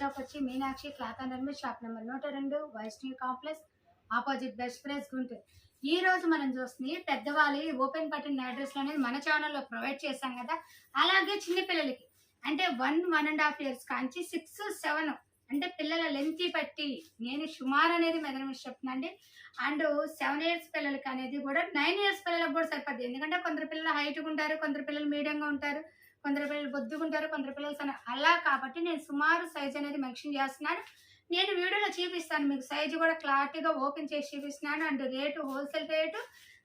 Shop వచ్చి Meenakshi cloth and shop number నూట రెండు Vaishnavi complex opposite best price Guntur. ఈ రోజు మనం చూస్తుంది పెద్దవాళ్ళి ఓపెన్ బటన్ అడ్రస్ అనేది మన ఛానల్లో ప్రొవైడ్ చేశాం కదా అలాగే చిన్న పిల్లలకి. అంటే one one and half years Kanchi six seven అంటే పిల్లల లెంత్ బట్టి నేను సుమారు అనేది మెజర్మెంట్స్ చెప్తున్నాండి అండ్ సెవెన్ ఇయర్స్ పిల్లలకి అనేది కూడా నైన్ ఇయర్స్ పిల్లలకు కూడా సరిపోద్ది. ఎందుకంటే కొందరు పిల్లలు హైట్గా ఉంటారు కొందరు పిల్లలు మీడియంగా ఉంటారు. కొందరు పిల్లలు బొద్దుకుంటారు కొందరు పిల్లలు సన్న అలా కాబట్టి నేను సుమారు సైజ్ అనేది మెన్షన్ చేస్తున్నాను. నేను వీడియోలో చూపిస్తాను మీకు సైజు కూడా క్లారిటీగా ఓపెన్ చేసి చూపిస్తున్నాను. అండ్ రేటు హోల్సేల్ రేటు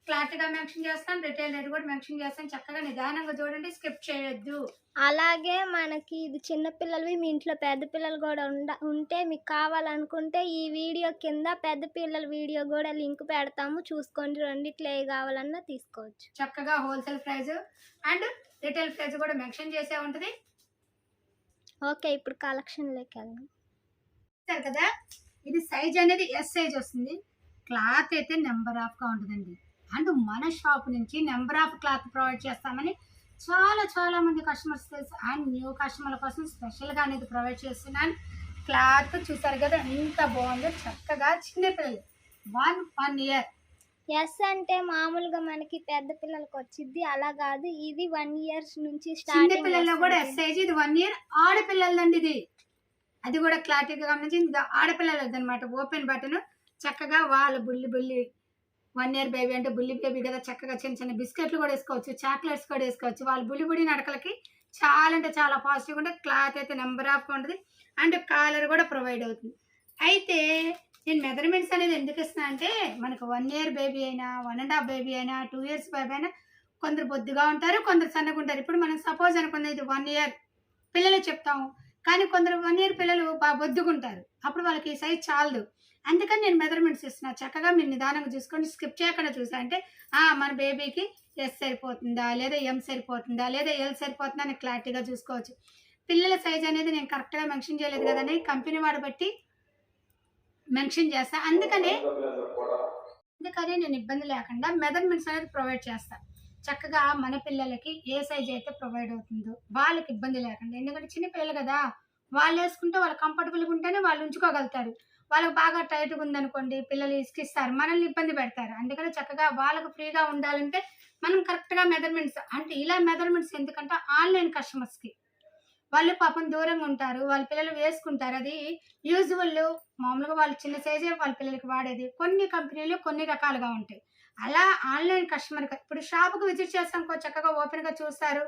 క్లారిటీగా మెన్షన్ చేస్తాను రిటైల్ రేట్ కూడా మెన్షన్ చేస్తాను చక్కగా నిదానంగా చూడండి స్కిప్ చేయొద్దు. అలాగే మనకి ఇది చిన్న పిల్లలవి మీ ఇంట్లో పెద్ద పిల్లలు కూడా ఉండ ఉంటే మీకు కావాలనుకుంటే ఈ వీడియో కింద పెద్ద పిల్లల వీడియో కూడా లింక్ పెడతాము. చూసుకోండి రెండిట్లో ఏ కావాలన్నా తీసుకోవచ్చు. చక్కగా wholesale price and retail price కూడా మెన్షన్ చేసే ఉంటుంది. ఓకే ఇప్పుడు కలెక్షన్లోకి వెళ్దాం. కదా? ఇది సైజ్ అనేది ఎస్ సైజ్ వస్తుంది. క్లాత్ అయితే నెంబర్ ఆఫ్గా ఉంటుందండి. అండ్ మన షాప్ నుంచి నెంబర్ ఆఫ్ క్లాత్ ప్రొవైడ్ చేస్తామని చాలా చాలా మంది కస్టమర్స్ తెలుసు. అండ్ న్యూ కస్టమర్ల కోసం స్పెషల్గా అనేది ప్రొవైడ్ చేస్తున్నాను. క్లాత్ చూసారు కదా ఎంత బాగుందో చక్కగా చిన్న పిల్లలు. వన్ వన్ ఇయర్ ఎస్ అంటే మామూలుగా మనకి పెద్ద పిల్లలకి వచ్చింది అలా కాదు. ఇది వన్ ఇయర్స్ నుంచి చిన్న స్టార్టింగ్ పిల్లల్లో కూడా ఎస్ సైజ్ ఇది వన్ ఇయర్ ఆడపిల్లలండి ఇది. అది కూడా క్లారిటీగా గమనించి ఇది ఆడపిల్లలది అనమాట ఓపెన్ బటన్ చక్కగా వాళ్ళ బుల్లి బుల్లి వన్ ఇయర్ బేబీ అంటే బుల్లి బేబీ కదా చక్కగా చిన్న చిన్న బిస్కెట్లు కూడా వేసుకోవచ్చు చాక్లెట్స్ కూడా వేసుకోవచ్చు. వాళ్ళు బుల్లి బుడి నడకలకి చాలా అంటే చాలా పాజిటివ్ ఉంటుంది. క్లాత్ అయితే నెంబర్ ఆఫ్ ఉంటుంది. అండ్ కాలర్ కూడా ప్రొవైడ్ అవుతుంది. అయితే నేను మెజర్మెంట్స్ అనేది ఎందుకు ఇస్తున్నా అంటే మనకు వన్ ఇయర్ బేబీ అయినా వన్ అండ్ హాఫ్ బేబీ అయినా టూ ఇయర్స్ బేబీ అయినా కొందరు బొద్దుగా ఉంటారు కొందరు సన్నగా ఉంటారు. ఇప్పుడు మనం సపోజ్ అనుకున్నది ఇది వన్ ఇయర్ పిల్లలు చెప్తాము. కానీ కొందరు వన్ ఇయర్ పిల్లలు బాగా బొద్దుకుంటారు అప్పుడు వాళ్ళకి ఈ సైజ్ చాలదు. అందుకని నేను మెజర్మెంట్స్ ఇస్తున్నా. చక్కగా మీరు నిదానంగా చూసుకొని స్కిప్ చేయకుండా చూసా అంటే మన బేబీకి ఎస్ సరిపోతుందా? లేదా ఎం సరిపోతుందా? లేదా ఎల్ సరిపోతుందా? అని క్లారిటీగా చూసుకోవచ్చు. పిల్లల సైజ్ అనేది నేను కరెక్ట్గా మెన్షన్ చేయలేదు కదని కంపెనీ వాడు బట్టి మెన్షన్ చేస్తా. అందుకనే అందుకని నేను ఇబ్బంది లేకుండా మెజర్మెంట్స్ అనేది ప్రొవైడ్ చేస్తాను చక్కగా మన పిల్లలకి ఏ సైజ్ అయితే ప్రొవైడ్ అవుతుందో వాళ్ళకి ఇబ్బంది లేకుండా. ఎందుకంటే చిన్న పిల్లలు కదా వాళ్ళు వేసుకుంటే వాళ్ళు కంఫర్టబుల్గా ఉంటేనే వాళ్ళు ఉంచుకోగలుగుతారు. వాళ్ళకి బాగా టైట్గా ఉందనుకోండి పిల్లలు ఇసుకిస్తారు మనల్ని ఇబ్బంది పెడతారు. అందుకని చక్కగా వాళ్ళకు ఫ్రీగా ఉండాలంటే మనం కరెక్ట్గా మెజర్మెంట్స్ అంటే ఇలా మెజర్మెంట్స్ ఎందుకంటే ఆన్లైన్ కస్టమర్స్కి వాళ్ళు పాపం దూరంగా ఉంటారు వాళ్ళ పిల్లలు వేసుకుంటారు అది యూజువల్ మామూలుగా వాళ్ళు చిన్న సైజే వాళ్ళ పిల్లలకి వాడేది. కొన్ని కంపెనీలు కొన్ని రకాలుగా ఉంటాయి. అలా ఆన్లైన్ కస్టమర్ ఇప్పుడు షాప్కి విజిట్ చేస్తాం కో చక్కగా ఓపెన్గా చూస్తారు.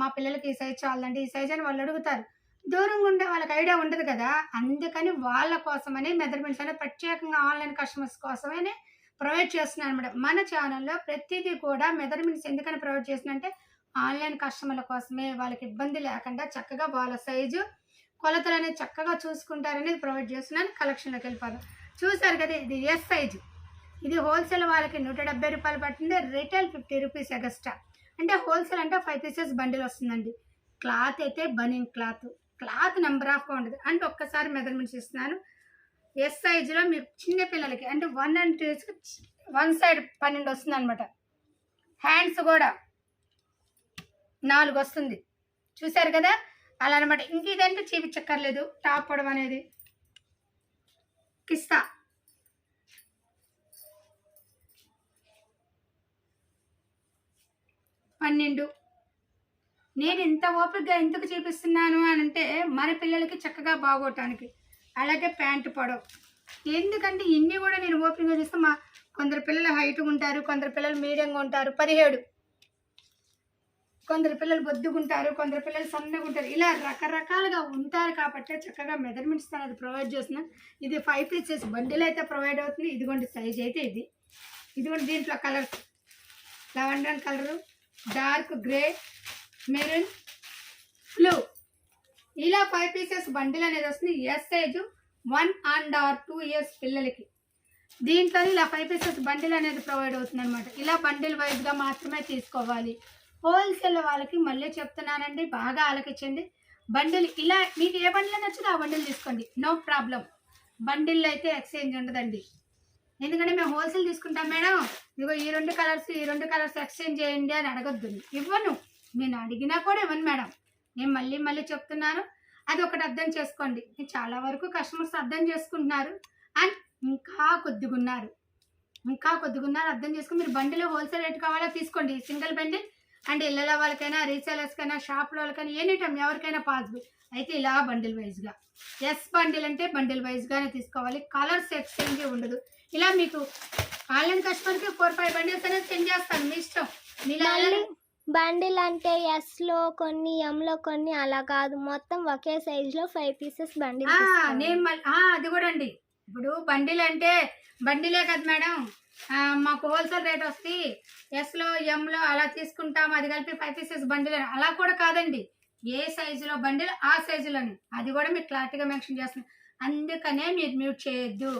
మా పిల్లలకి ఈ సైజ్ చాలండి ఈ సైజ్ అని వాళ్ళు అడుగుతారు. దూరంగా ఉండే వాళ్ళకి ఐడియా ఉండదు కదా. అందుకని వాళ్ళ కోసమని మెజర్మెంట్స్ అనేది ప్రత్యేకంగా ఆన్లైన్ కస్టమర్స్ కోసమని ప్రొవైడ్ చేస్తున్నాను అనమాట మన ఛానల్లో ప్రతిదీ కూడా మెజర్మెంట్స్ ఎందుకని ప్రొవైడ్ చేస్తున్నా అంటే ఆన్లైన్ కస్టమర్ల కోసమే వాళ్ళకి ఇబ్బంది లేకుండా చక్కగా వాళ్ళ సైజు కొలతలు అనేది చక్కగా చూసుకుంటారనేది ప్రొవైడ్ చేస్తున్నాను. కలెక్షన్లోకి వెళ్ళిపోదాం. చూసారు కదా ఇది ఎస్ సైజు ఇది హోల్సేల్ వాళ్ళకి నూట డెబ్బై రూపాయలు పడుతుంది. రిటైల్ ఫిఫ్టీ రూపీస్ ఎగస్ట్రా అంటే హోల్సేల్ అంటే ఫైవ్ పీసెస్ బండిల్ వస్తుందండి. క్లాత్ అయితే బనింగ్ క్లాత్. క్లాత్ నెంబర్ ఆఫ్గా ఉండదు. అంటే ఒక్కసారి మెజర్మెంట్స్ ఇస్తున్నాను. ఎస్ సైజులో మీరు చిన్న పిల్లలకి అంటే one and two one side పన్నెండు వస్తుంది అనమాట హ్యాండ్స్ కూడా నాలుగు వస్తుంది. చూసారు కదా? అలా అనమాట ఇంక ఇదంటే చూపించక్కర్లేదు. టాప్ పొడవ అనేది. కిస్తా. పన్నెండు. నేను ఇంత ఓపికగా ఎందుకు చూపిస్తున్నాను అని అంటే మన పిల్లలకి చక్కగా బాగోటానికి. అలాగే ప్యాంటు పొడవు. ఎందుకంటే ఇన్ని కూడా నేను ఓపెన్గా చూస్తే మా కొందరు పిల్లలు హైట్గా ఉంటారు కొందరు పిల్లలు మీడియంగా ఉంటారు పదిహేడు. కొందరు పిల్లలు బొద్దుకుంటారు కొందరు పిల్లలు సన్నగా ఉంటారు. ఇలా రకరకాలుగా ఉంటారు కాబట్టి చక్కగా మెజర్మెంట్స్ అనేది ప్రొవైడ్ చేస్తున్నాను ఇది ఫైవ్ పీసెస్ బండిల్ అయితే ప్రొవైడ్ అవుతుంది. ఇదిగోండి సైజ్ అయితే ఇది. ఇదిగోండి దీంట్లో colours lavender colour dark grey maroon blue ఇలా ఫైవ్ పీసెస్ బండిల్ అనేది వస్తుంది. S size one and or two years పిల్లలకి. దీంట్లో ఇలా ఫైవ్ పీసెస్ బండిల్ అనేది ప్రొవైడ్ అవుతుంది అనమాట ఇలా బండిల్ వైజ్గా మాత్రమే తీసుకోవాలి. హోల్సేల్ వాళ్ళకి మళ్ళీ చెప్తున్నానండి. బాగా ఆలకించండి. బండిల్ ఇలా మీకు ఏ బండిల్ నచ్చిందో ఆ బండిల్ తీసుకోండి. నో ప్రాబ్లం బండిల్ అయితే ఎక్స్చేంజ్ ఉండదండి. ఎందుకంటే మేము హోల్సేల్ తీసుకుంటాం మేడం. ఇదిగో ఈ రెండు కలర్స్ ఈ రెండు కలర్స్ ఎక్స్చేంజ్ చేయండి అని అడగొద్దు. ఇవ్వను. నేను అడిగినా కూడా ఇవ్వను మేడం. నేను మళ్ళీ మళ్ళీ చెప్తున్నాను. అది ఒకటి అర్థం చేసుకోండి. చాలా వరకు కస్టమర్స్ అర్థం చేసుకుంటున్నారు. అండ్ ఇంకా కొద్దిగా ఉన్నారు ఇంకా కొద్దిగా ఉన్నారు అర్థం చేసుకుని మీరు బండిలో హోల్సేల్ రేట్ కావాలా తీసుకోండి. సింగిల్ బండి అండ్ ఇళ్ళ వాళ్ళకైనా రీసేలర్స్కైనా షాప్ల వాళ్ళకైనా ఎనీ టైం ఎవరికైనా పాసిబుల్. అయితే ఇలా బండిల్ వైజ్గా. ఎస్ బండిల్ అంటే బండిల్ వైజ్గానే తీసుకోవాలి. కలర్స్ ఎక్స్చేంజ్ ఉండదు. ఇలా మీకు ఆన్లైన్ కస్టమర్కి ఫోర్ ఫైవ్ బండిల్స్ అనేది సెండ్ చేస్తాను. మీ ఇష్టం. మీలా మళ్ళీ బండిల్ అంటే ఎస్లో కొన్ని ఎం లో కొన్ని అలా కాదు. మొత్తం ఒకే సైజ్లో ఫైవ్ పీసెస్ బండిల్ నేను మళ్ళీ అది కూడా అండి. ఇప్పుడు బండిల్ అంటే బండిలే కదా మేడం. మాకు హోల్సేల్ రేట్ వస్తుంది ఎస్లో ఎంలో అలా తీసుకుంటాం అది కలిపి ఫైవ్ పీసెస్ బండిల్. అలా కూడా కాదండి. ఏ సైజులో బండిల్ ఆ సైజులోని. అది కూడా మీకు క్లారిటీగా మెన్షన్ చేస్తున్నాను. అందుకనే మీరు మ్యూట్ చేయొద్దు.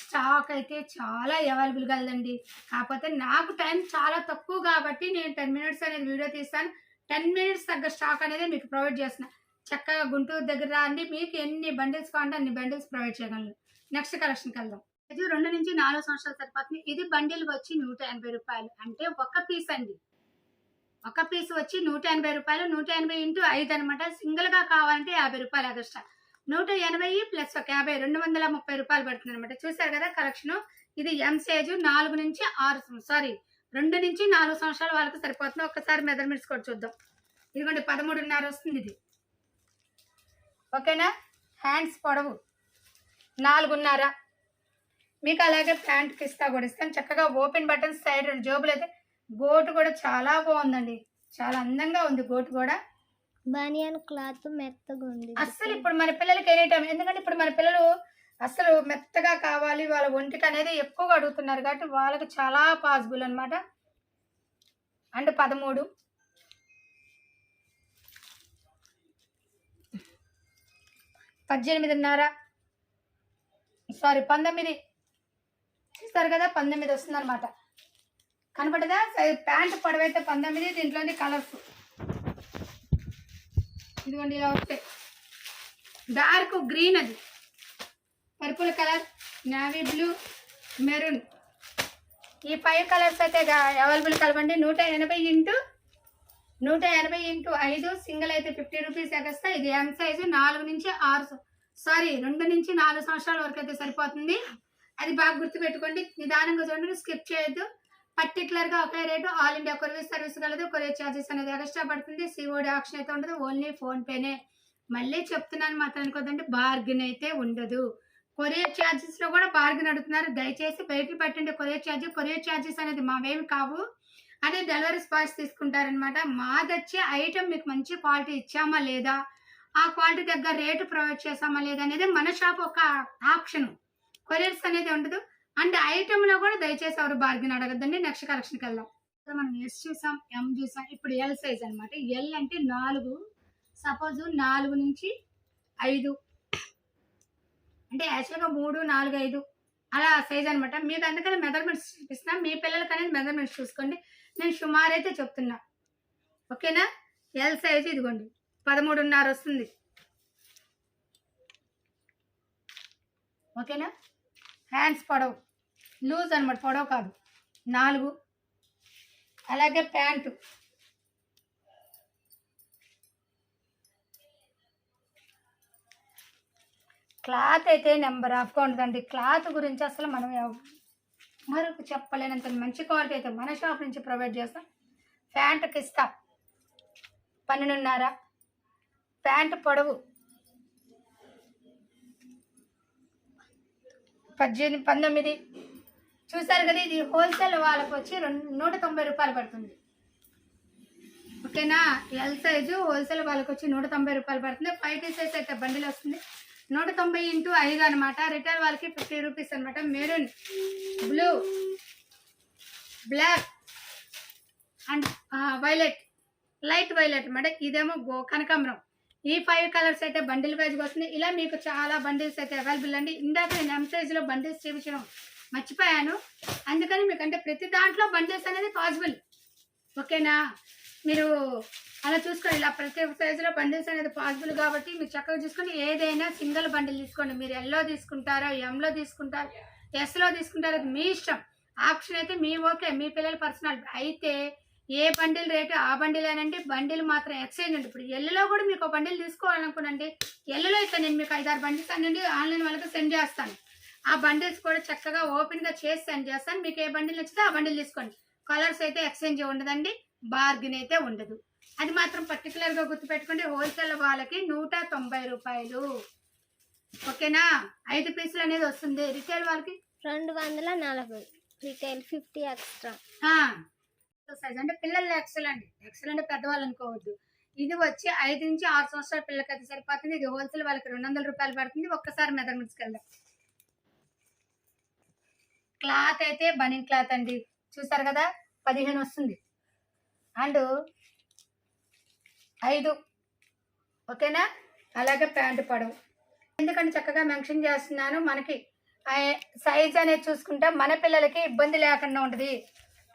స్టాక్ అయితే చాలా అవైలబుల్ కలదండి కాకపోతే నాకు టైం చాలా తక్కువ కాబట్టి నేను టెన్ మినిట్స్ అనేది వీడియో తీస్తాను. టెన్ మినిట్స్ తగ్గ స్టాక్ అనేది మీకు ప్రొవైడ్ చేస్తున్నాను చక్కగా గుంటూరు దగ్గర అండి మీకు ఎన్ని బండిల్స్ కావాలంటే అన్ని బండిల్స్ ప్రొవైడ్ చేయగలను. నెక్స్ట్ కలెక్షన్కి వెళ్దాం ఇది రెండు నుంచి నాలుగు సంవత్సరాలు సరిపోతుంది ఇది బండిల్ వచ్చి నూట ఎనభై రూపాయలు. అంటే ఒక పీస్ అండి. ఒక పీస్ వచ్చి నూట ఎనభై రూపాయలు. నూట ఎనభై ఇంటూ ఐదు అనమాట సింగిల్గా కావాలంటే యాభై రూపాయలు ఎక్స్ట్రా. నూట ఎనభై ప్లస్ ఒక యాభై రెండు వందల ముప్పై రూపాయలు పడుతుంది అనమాట చూసారు కదా కలెక్షన్? ఇది ఎం సేజ్ నాలుగు నుంచి ఆరు సారీ రెండు నుంచి నాలుగు సంవత్సరాల వాళ్ళకి సరిపోతుంది. ఒక్కసారి మెజర్మెంట్స్ కూడా చూద్దాం. ఇదిగోండి పదమూడున్నర వస్తుంది ఇది. ఓకేనా? హ్యాండ్స్ పొడవు నాలుగున్నర. మీకు అలాగే ప్యాంట్కి ఇస్తా కూడా ఇస్తాను. చక్కగా ఓపెన్ బటన్స్ సైడ్ రెండు జోబులు అయితే గోటు కూడా చాలా బాగుందండి. చాలా అందంగా ఉంది గోటు కూడా. బనియన్ క్లాత్ మెత్తగా ఉంది. అస్సలు ఇప్పుడు మన పిల్లలకి ఎనీ టైం ఎందుకంటే ఇప్పుడు మన పిల్లలు అసలు మెత్తగా కావాలి వాళ్ళ ఒంటికి అనేది ఎక్కువగా అడుగుతున్నారు కాబట్టి వాళ్ళకి చాలా పాసిబుల్ అన్నమాట. అండ్ పదమూడు. పద్దెనిమిదిన్నర. సారీ పంతొమ్మిది. చూస్తారు కదా పంతొమ్మిది వస్తుంది అనమాట కనపడదా ప్యాంట్ పొడవైతే పంతొమ్మిది దీంట్లోని కలర్స్ ఇదిగోండి ఇలా వస్తాయి డార్క్ గ్రీన్ అది. Purple colour navy blue maroon. ఈ ఫైవ్ కలర్స్ అయితే అవైలబుల్ కలవండి. నూట ఎనభై ఇంటూ నూట ఎనభై ఇంటూ ఐదు సింగిల్ అయితే ఫిఫ్టీ రూపీస్ ఎగస్తా ఇది ఎం సైజు నాలుగు నుంచి ఆరు సారీ రెండు నుంచి నాలుగు సంవత్సరాల వరకు అయితే సరిపోతుంది. అది బాగా గుర్తుపెట్టుకోండి. నిదానంగా చూడండి స్కిప్ చేయొద్దు. పర్టికులర్గా ఒకే rate all India courier service కలదు కొరియర్ ఛార్జెస్ అనేది ఎక్స్ట్రా పడుతుంది. సిఓడి ఆప్షన్ అయితే ఉండదు ఓన్లీ ఫోన్ పేనే మళ్ళీ చెప్తున్నాను మాత్రం అనుకోదండి బార్గెన్ అయితే ఉండదు. కొరియర్ ఛార్జెస్లో కూడా బార్గెన్ అడుగుతున్నారు. దయచేసి బయట పెట్టండి కొరియర్ ఛార్జ్ కొరియర్ ఛార్జెస్ అనేది మావేమి కావు. అదే డెలివరీ బాయ్స్ తీసుకుంటారనమాట. మాదొచ్చే ఐటమ్ మీకు మంచి క్వాలిటీ ఇచ్చామా లేదా? ఆ క్వాలిటీ దగ్గర రేటు ప్రొవైడ్ చేసామా లేదా అనేది మన షాప్ ఒక ఆప్షన్. కొరియర్స్ అనేది ఉండదు. అండ్ ఐటమ్లో కూడా దయచేసి ఎవరు బార్గెన్ అడగద్దండి. నెక్స్ట్ కలెక్షన్కి వెళ్దాం. మనం ఎస్ చూసాం ఎం చూసాం. ఇప్పుడు ఎల్ సైజ్ అనమాట ఎల్ అంటే నాలుగు. సపోజ్ నాలుగు నుంచి ఐదు. అంటే యాక్చువల్గా మూడు నాలుగు ఐదు. అలా సైజ్ అనమాట మీకు అందుకని మెజర్మెంట్స్ చూపిస్తున్నా. మీ పిల్లలకి అనేది మెజర్మెంట్స్ చూసుకోండి. నేను సుమారు అయితే చెప్తున్నా. ఓకేనా? ఎల్ సైజ్ ఇదిగోండి. పదమూడున్నర వస్తుంది. ఓకేనా? హ్యాండ్స్ పడవు. లూజ్ అనమాట పొడవు కాదు. నాలుగు. అలాగే ప్యాంటు. క్లాత్ అయితే నెంబర్ ఆఫ్గా ఉంటుందండి. క్లాత్ గురించి అసలు మనం మరొక చెప్పలేనంత మంచి క్వాలిటీ అయితే మన షాప్ నుంచి ప్రొవైడ్ చేస్తాం. ప్యాంటుకి ఇస్తా. పన్నెండున్నర. ప్యాంట్ పొడవు. పద్దెనిమిది పంతొమ్మిది. చూసారు కదా ఇది హోల్సేల్ వాళ్ళకి వచ్చి రెండు నూట తొంభై రూపాయలు పడుతుంది. ఓకేనా? ఎల్ సైజు హోల్సేల్ వాళ్ళకి వచ్చి నూట తొంభై రూపాయలు పడుతుంది. ఫైవ్ పీసెస్ అయితే బండిల్ వస్తుంది. నూట తొంభై ఇంటూ ఐదు అనమాట రిటైల్ వాళ్ళకి ఫిఫ్టీ రూపీస్ అనమాట maroon blue black and violet light violet అనమాట ఇదేమో గో కనకాంబరం. ఈ ఫైవ్ కలర్స్ అయితే బండిల్ వైజ్గా వస్తుంది. ఇలా మీకు చాలా బండిల్స్ అయితే అవైలబుల్ అండి. ఇందాక నేను ఎం సైజులో బండిల్స్ చూపించడం మర్చిపోయాను. అందుకని మీకు అంటే ప్రతి దాంట్లో బండిల్స్ అనేది పాసిబుల్. ఓకేనా? మీరు అలా చూసుకోండి. ఇలా ప్రతి సైజులో బండిల్స్ అనేది పాసిబుల్ కాబట్టి మీరు చక్కగా చూసుకొని ఏదైనా సింగిల్ బండిల్ తీసుకోండి. మీరు ఎల్లో తీసుకుంటారో ఎంలో తీసుకుంటారో ఎస్లో తీసుకుంటారో అది మీ ఇష్టం. ఆప్షన్ అయితే మీ ఓకే మీ పిల్లల పర్సనల్. అయితే ఏ బండిల్ రేటు ఆ బండిల్ అనంటే బండిల్ మాత్రం ఎక్స్చేంజ్ అండి. ఇప్పుడు ఎల్లులో కూడా మీకు బండిల్ తీసుకోవాలనుకోనండి ఎల్లులో ఇట్లా నేను మీకు ఐదారు బండిల్స్ అనండి ఆన్లైన్ వాళ్ళకి సెండ్ చేస్తాను. ఆ బండిల్స్ కూడా చక్కగా ఓపెన్గా చేసి సెండ్ చేస్తాను. మీకు ఏ బండిల్ నచ్చితే ఆ బండిల్ తీసుకోండి. కలర్స్ అయితే ఎక్స్చేంజ్ ఉండదండి. బార్గెన్ అయితే ఉండదు. అది మాత్రం పర్టికులర్గా గుర్తుపెట్టుకోండి. హోల్సేల్ వాళ్ళకి నూట తొంభై రూపాయలు. ఓకేనా? ఐదు పీసులు అనేది వస్తుంది. రిటైల్ వాళ్ళకి? రెండు వందల నలభై. రిటైల్ ఫిఫ్టీ ఎక్స్ట్రా సైజ్ అంటే పిల్లలు ఎక్సెల్ అండి ఎక్సెల్ అంటే పెద్దవాళ్ళు అనుకోవద్దు. ఇది వచ్చి ఐదు నుంచి ఆరు సంవత్సరాల పిల్లలకి అయితే సరిపోతుంది. ఇది హోల్సేల్ వాళ్ళకి రెండు వందల రూపాయలు పడుతుంది. ఒక్కసారి మెజర్మెంట్స్కి వెళ్దాం క్లాత్ అయితే బనిన్ క్లాత్ అండి. చూసారు కదా? పదిహేను వస్తుంది. అండ్ ఐదు. ఓకేనా? అలాగే ప్యాంటు పొడవు. ఎందుకంటే చక్కగా మెన్షన్ చేస్తున్నాను మనకి. సైజ్ అనేది చూసుకుంటే మన పిల్లలకి ఇబ్బంది లేకుండా ఉంటుంది.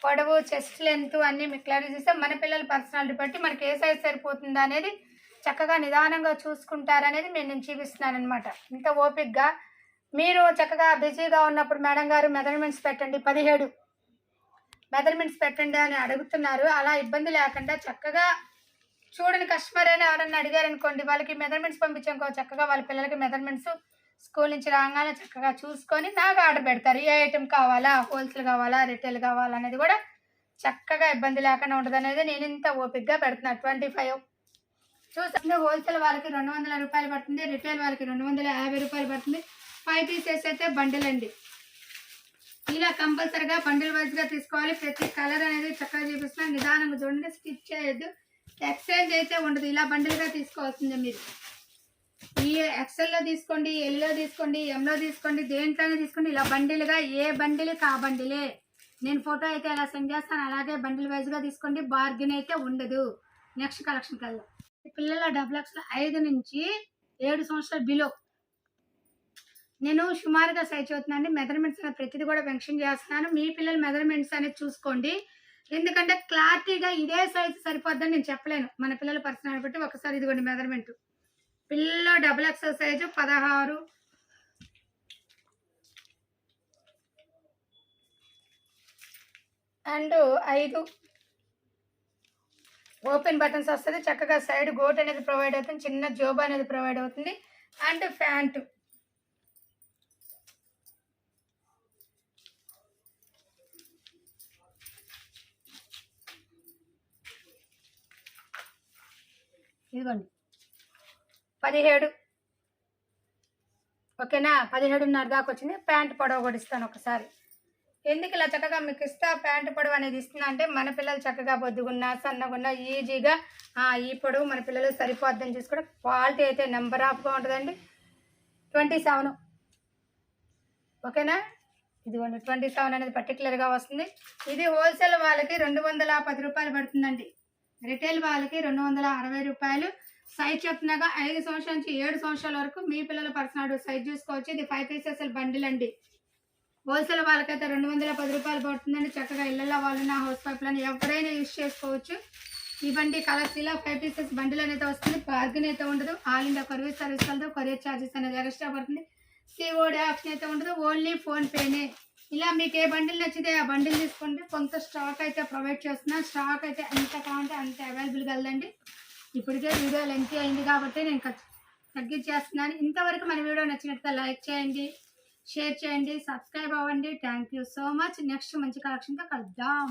పొడవు చెస్ట్ లెంత్ అన్నీ మీకు క్లారిటీ చేస్తే మన పిల్లల పర్సనాలిటీ బట్టి మనకి ఏ సైజ్ సరిపోతుందా అనేది చక్కగా నిదానంగా చూసుకుంటారనేది నేను నేను చూపిస్తున్నాను అనమాట ఇంత ఓపిక్గా మీరు చక్కగా బిజీగా ఉన్నప్పుడు మేడం గారు మెజర్మెంట్స్ పెట్టండి. పదిహేడు. మెజర్మెంట్స్ పెట్టండి అని అడుగుతున్నారు. అలా ఇబ్బంది లేకుండా చక్కగా చూడని కస్టమర్ అని ఎవరన్నా అడిగారు అనుకోండి వాళ్ళకి మెజర్మెంట్స్ పంపించాం చక్కగా వాళ్ళ పిల్లలకి మెజర్మెంట్స్ స్కూల్ నుంచి రాగానే చక్కగా చూసుకొని నాకు ఆర్డర్ పెడతారు. ఏ ఐటెం కావాలా? హోల్సేల్ కావాలా? రిటైల్ కావాలా? అనేది కూడా చక్కగా ఇబ్బంది లేకుండా ఉంటుంది అనేది నేను ఇంత ఓపిక్గా పెడుతున్నాను ట్వంటీ ఫైవ్. చూసాను హోల్సేల్ వాళ్ళకి రెండు వందల రూపాయలు పడుతుంది రిటైల్ వాళ్ళకి రెండు వందల యాభై రూపాయలు పడుతుంది. ఫైవ్ పీసెస్ అయితే బండిల్ అండి. ఇలా కంపల్సరిగా బండిల్ వైజ్గా తీసుకోవాలి. ప్రతి కలర్ అనేది చక్కగా చూపిస్తున్నాను. నిదానంగా చూడండి స్కిప్ చేయొద్దు. ఎక్స్చేంజ్ అయితే ఉండదు. ఇలా బండిల్గా తీసుకోవాల్సిందే మీరు. ఈ ఎక్సెల్లో తీసుకోండి ఎల్లో తీసుకోండి ఎంలో తీసుకోండి దేంట్లోనే తీసుకోండి. ఇలా బండిలుగా ఏ బండిలు కా బండిలే. నేను ఫోటో అయితే అలా సెండ్ చేస్తాను అలాగే బండిల్ వైజ్గా తీసుకోండి. బార్గెన్ అయితే ఉండదు. నెక్స్ట్ కలెక్షన్ కల్లా పిల్లల డబుల్ ఎక్స్లో ఐదు నుంచి ఏడు సంవత్సరాల బిలో. నేను సుమారుగా సైజ్ అవుతున్నాను మెజర్మెంట్స్ అనేది ప్రతిదీ కూడా మెన్షన్ చేస్తున్నాను. మీ పిల్లల మెజర్మెంట్స్ అనేది చూసుకోండి. ఎందుకంటే క్లారిటీగా ఇదే సైజ్ సరిపోద్దని నేను చెప్పలేను. మన పిల్లల పర్సనాలిటీ బట్టి ఒకసారి ఇదిగోండి మెజర్మెంట్. పిల్లలు డబుల్ ఎక్సెల్ సైజు పదహారు. అండ్ ఐదు. ఓపెన్ బటన్స్ వస్తుంది. చక్కగా సైడ్ గోట్ అనేది ప్రొవైడ్ అవుతుంది. చిన్న జోబ్ అనేది ప్రొవైడ్ అవుతుంది. అండ్ ప్యాంటు ఇదిగోండి. పదిహేడు. ఓకేనా? పదిహేడున్నర దాకా వచ్చింది. ప్యాంట్ పొడవు కూడా ఇస్తాను ఒకసారి. ఎందుకు ఇలా చక్కగా మీకు ఇస్తా? ప్యాంట్ పొడవు అనేది ఇస్తున్నా అంటే మన పిల్లలు చక్కగా బొద్దుగున్నా సన్నగున్నా ఈజీగా ఈ పొడవు మన పిల్లలు సరిపోద్దని చూసుకోవడం. క్వాలిటీ అయితే నెంబర్ ఆఫ్గా ఉంటుందండి. Twenty seven. ఓకేనా? ఇదిగోండి ట్వంటీ సెవెన్ అనేది పర్టికులర్గా వస్తుంది. ఇది హోల్సేల్ వాళ్ళకి రెండు వందల పది రూపాయలు పడుతుందండి. రిటైల్ వాళ్ళకి రెండు వందల అరవై రూపాయలు. సైజ్ చెప్తున్నాగా ఐదు సంవత్సరాల నుంచి ఏడు సంవత్సరాల వరకు మీ పిల్లల పర్సనల్ సైజ్ చూసుకోవచ్చు. ఇది ఫైవ్ పీసెస్ బండిల్ అండి హోల్సేల్ వాళ్ళకైతే రెండు వందల పది రూపాయలు పడుతుందండి. చక్కగా ఇళ్ళల్లో నా హౌస్ పైప్లను ఎవరైనా యూజ్ చేసుకోవచ్చు. ఈ బండి కలర్స్ ఇలా ఫైవ్ పీసెస్ బండిల్ అనేది వస్తుంది. బార్గెన్ అయితే ఉండదు. ఆల్ ఇండియా కొరియర్ సర్వీస్ కలదు కొరియర్ ఛార్జెస్ అనేది ఎక్స్ట్రా పడుతుంది. సిఓడి ఆప్షన్ అయితే ఉండదు. ఓన్లీ ఫోన్పేనే ఇలా మీకు ఏ బండిల్ నచ్చితే ఆ బండిల్ తీసుకోండి. కొంత స్టాక్ అయితే ప్రొవైడ్ చేస్తున్నా. స్టాక్ అయితే ఎంత కావాలంటే అంత అవైలబుల్ కదండి ఇప్పటికే వీడియో లెంత్ అయింది కాబట్టి నేను తగ్గించేస్తున్నాను. ఇంతవరకు మన వీడియో నచ్చినట్లయితే లైక్ చేయండి షేర్ చేయండి సబ్స్క్రైబ్ అవ్వండి. Thank you so much. Next మంచి కలెక్షన్తో కలుద్దాం.